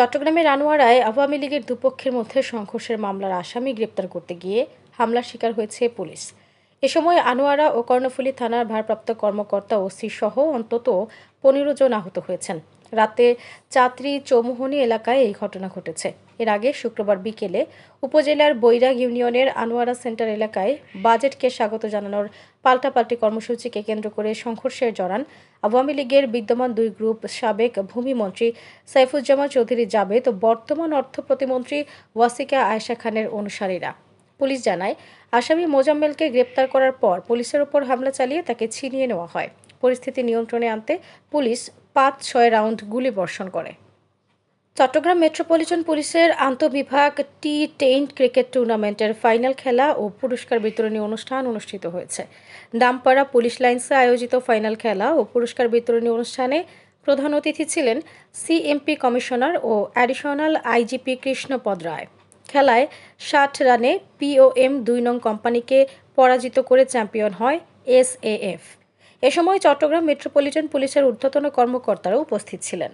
চট্টগ্রামের আনোয়ারায় আওয়ামী লীগের দুপক্ষের মধ্যে সংঘর্ষের মামলার আসামি গ্রেপ্তার করতে গিয়ে হামলার শিকার হয়েছে পুলিশ। এ সময় আনোয়ারা ও কর্ণফুলী থানার ভারপ্রাপ্ত কর্মকর্তা ওসি সহ অন্তত পনেরো জন আহত হয়েছেন। রাতে চাত্রি চৌমুহনী এলাকায় এই ঘটনা ঘটেছে। এর আগে শুক্রবার বিকেলে উপজেলার বৈরাগ ইউনিয়নের আনোয়ারা সেন্টার এলাকায় বাজেটকে স্বাগত জানানোর পাল্টাপাল্টি কর্মসূচিকে কেন্দ্র করে সংঘর্ষে জড়ান আওয়ামী লীগের বিদ্যমান দুই গ্রুপ সাবেক ভূমিমন্ত্রী সাইফুজ্জামান চৌধুরী জাবেদ ও বর্তমান অর্থ প্রতিমন্ত্রী ওয়াসিকা আয়েশা খানের অনুসারীরা। পুলিশ জানায়, আসামি মোজাম্মেলকে গ্রেপ্তার করার পর পুলিশের ওপর হামলা চালিয়ে তাকে ছিনিয়ে নেওয়া হয়। পরিস্থিতি নিয়ন্ত্রণে আনতে পুলিশ পাঁচ ছয় রাউন্ড গুলি বর্ষণ করে। চট্টগ্রাম মেট্রোপলিটন পুলিশের আন্তঃবিভাগ টি টেন ক্রিকেট টুর্নামেন্টের ফাইনাল খেলা ও পুরস্কার বিতরণী অনুষ্ঠান অনুষ্ঠিত হয়েছে। দামপাড়া পুলিশ লাইন্সে আয়োজিত ফাইনাল খেলা ও পুরস্কার বিতরণী অনুষ্ঠানে প্রধান অতিথি ছিলেন সিএমপি কমিশনার ও অ্যাডিশনাল আইজিপি কৃষ্ণপদ রায়। খেলায় ষাট রানে পিওএম দুই নং কোম্পানিকে পরাজিত করে চ্যাম্পিয়ন হয় এস এসএএফ এ সময় চট্টগ্রাম মেট্রোপলিটন পুলিশের ঊর্ধ্বতন কর্মকর্তারা উপস্থিত ছিলেন।